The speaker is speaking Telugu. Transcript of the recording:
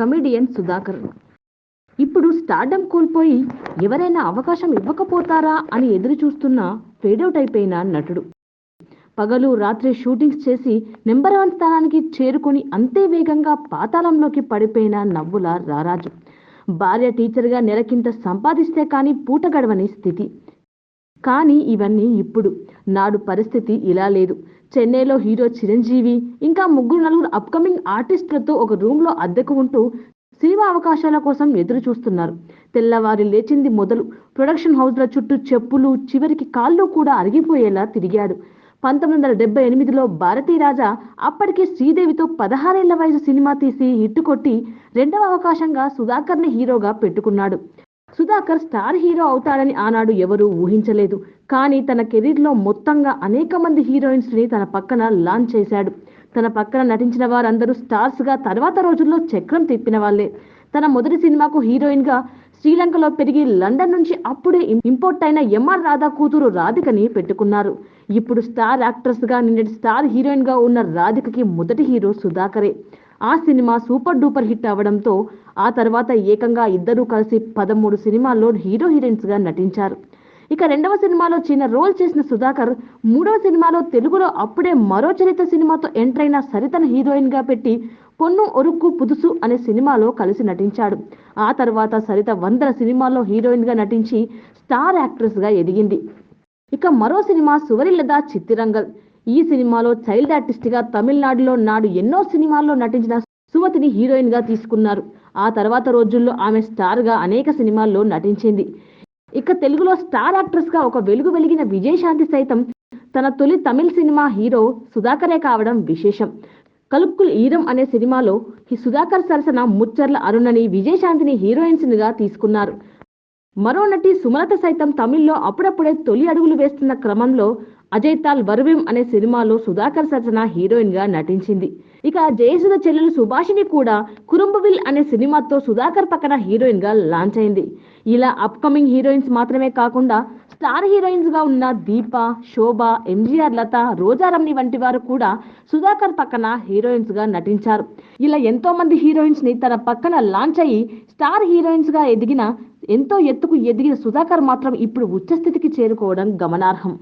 కమెడియన్ సుధాకర్. ఇప్పుడు స్టార్డమ్ కోల్పోయి ఎవరైనా అవకాశం ఇవ్వకపోతారా అని ఎదురు చూస్తున్న ఫేడౌట్ అయిపోయిన నటుడు. పగలు రాత్రి షూటింగ్స్ చేసి నెంబర్ వన్ స్థానానికి చేరుకొని అంతే వేగంగా పాతాళంలోకి పడిపోయిన నవ్వుల రారాజు. భార్య టీచర్గా నెలకింత సంపాదిస్తే కానీ పూట గడవని స్థితి. కానీ ఇవన్నీ ఇప్పుడు. నాడు పరిస్థితి ఇలా లేదు. చెన్నైలో హీరో చిరంజీవి ఇంకా ముగ్గురు నలుగురు అప్కమింగ్ ఆర్టిస్టులతో ఒక రూమ్లో అద్దెకు ఉంటూ సినిమా అవకాశాల కోసం ఎదురు చూస్తున్నారు తెల్లవారి లేచింది మొదలు. ప్రొడక్షన్ హౌస్ల చుట్టూ చెప్పులు చివరికి కాళ్ళు కూడా అరిగిపోయేలా తిరిగాడు. పంతొమ్మిది వందల డెబ్బై ఎనిమిదిలో భారతీ రాజా అప్పటికే శ్రీదేవితో పదహారేళ్ళ వయసు సినిమా తీసి హిట్ కొట్టి రెండవ అవకాశంగా సుధాకర్ని హీరోగా పెట్టుకున్నాడు. సుధాకర్ స్టార్ హీరో అవుతాడని ఆనాడు ఎవరూ ఊహించలేదు. కానీ తన కెరీర్లో మొత్తంగా అనేక మంది హీరోయిన్స్ని తన పక్కన లాంచ్ చేశాడు. తన పక్కన నటించిన వారందరూ స్టార్స్గా తర్వాత రోజుల్లో చక్రం తిప్పిన వాళ్ళే. తన మొదటి సినిమాకు హీరోయిన్గా శ్రీలంకలో పెరిగి లండన్ నుంచి అప్పుడే ఇంపోర్ట్ అయిన ఎంఆర్ రాధా కూతురు రాధికని పెట్టుకున్నారు. ఇప్పుడు స్టార్ యాక్ట్రెస్గా నిన్నటి స్టార్ హీరోయిన్గా ఉన్న రాధికకి మొదటి హీరో సుధాకరే. ఆ సినిమా సూపర్ డూపర్ హిట్ అవడంతో ఆ తర్వాత ఏకంగా ఇద్దరూ కలిసి పదమూడు సినిమాల్లో హీరో హీరోయిన్స్గా నటించారు. ఇక రెండవ సినిమాలో చిన్న రోల్ చేసిన సుధాకర్ మూడవ సినిమాలో తెలుగులో అప్పుడే మరో చరిత్ర సినిమాతో ఎంటర్ అయిన సరితను హీరోయిన్గా పెట్టి పొన్ను ఒరుక్కు పుదుసు అనే సినిమాలో కలిసి నటించాడు. ఆ తర్వాత సరిత వందల సినిమాల్లో హీరోయిన్గా నటించి స్టార్ యాక్ట్రెస్గా ఎదిగింది. ఇక మరో సినిమా సువరిల్లదా చిత్తిరంగల్. ఈ సినిమాలో చైల్డ్ ఆర్టిస్ట్గా తమిళనాడులో నాడు ఎన్నో సినిమాల్లో నటించిన సుమతిని హీరోయిన్గా తీసుకున్నారు. ఆ తర్వాత రోజుల్లో ఆమె స్టార్గా అనేక సినిమాల్లో నటించింది. ఇక తెలుగులో స్టార్ యాక్ట్రెస్గా ఒక వెలుగు వెలిగిన విజయశాంతి సైతం తన తొలి తమిళ సినిమా హీరో సుధాకరే కావడం విశేషం. కలుక్కుల్ ఈరం అనే సినిమాలో ఈ సుధాకర్ సరసన ముచ్చర్ల అరుణని విజయశాంతిని హీరోయిన్స్గా తీసుకున్నారు. మరో నటి సుమలత సైతం తమిళ్ళో అప్పుడప్పుడే తొలి అడుగులు వేస్తున్న క్రమంలో అజయ్ తాల్ వరువిం అనే సినిమాలో సుధాకర్ సజన హీరోయిన్గా నటించింది. ఇక జయసుధ చెల్లెలు సుభాషిణి కూడా కురుంబవిల్ అనే సినిమాతో సుధాకర్ పక్కన హీరోయిన్గా లాంచ్ అయింది. ఇలా అప్కమింగ్ హీరోయిన్స్ మాత్రమే కాకుండా స్టార్ హీరోయిన్స్గా ఉన్న దీప శోభ ఎంజీఆర్ లత రోజారమ్ని వంటి వారు కూడా సుధాకర్ పక్కన హీరోయిన్స్గా నటించారు. ఇలా ఎంతో మంది హీరోయిన్స్ని తన పక్కన లాంచ్ అయ్యి స్టార్ హీరోయిన్స్గా ఎదిగిన ఎంతో ఎత్తుకు ఎదిగిన సుధాకర్ మాత్రం ఇప్పుడు ఉచ్చస్థితికి చేరుకోవడం గమనార్హం.